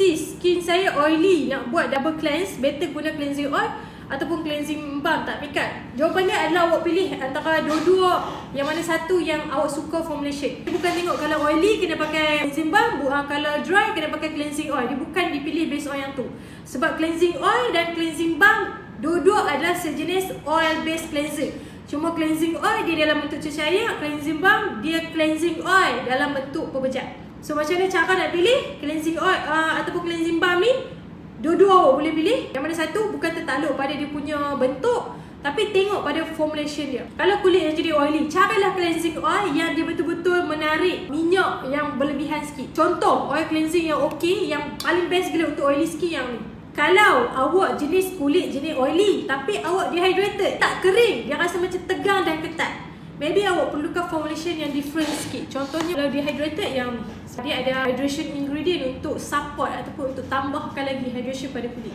sis skin saya oily. Nak buat double cleanse better guna cleansing oil ataupun cleansing balm. Tak pikat. Jawapan dia adalah awak pilih antara dua-dua. Yang mana satu yang awak suka formulation dia bukan tengok kalau oily kena pakai cleansing balm. Kalau dry kena pakai cleansing oil. Dia bukan dipilih based on yang tu. Sebab cleansing oil dan cleansing balm dua-dua adalah sejenis oil based cleanser. Cuma cleansing oil dia dalam bentuk cecair, cleansing balm dia cleansing oil dalam bentuk pebejat. So macam mana cara nak pilih? Cleansing oil uh, ataupun cleansing balm ni? Dua-dua boleh pilih. Yang mana satu bukan tertakluk pada dia punya bentuk tapi tengok pada formulation dia. Kalau kulit yang jadi oily, carilah cleansing oil yang dia betul-betul menarik minyak yang berlebihan sikit. Contoh, oil cleansing yang okey, yang paling best gila untuk oily skin yang ni. Kalau awak jenis kulit jenis oily tapi awak dehydrated, tak kering, dia rasa macam tegang dan ketat. Maybe awak perlukan formulation yang different sikit. Contohnya kalau dehydrated yang. Dia ada hydration ingredient untuk support ataupun untuk tambahkan lagi hydration pada kulit.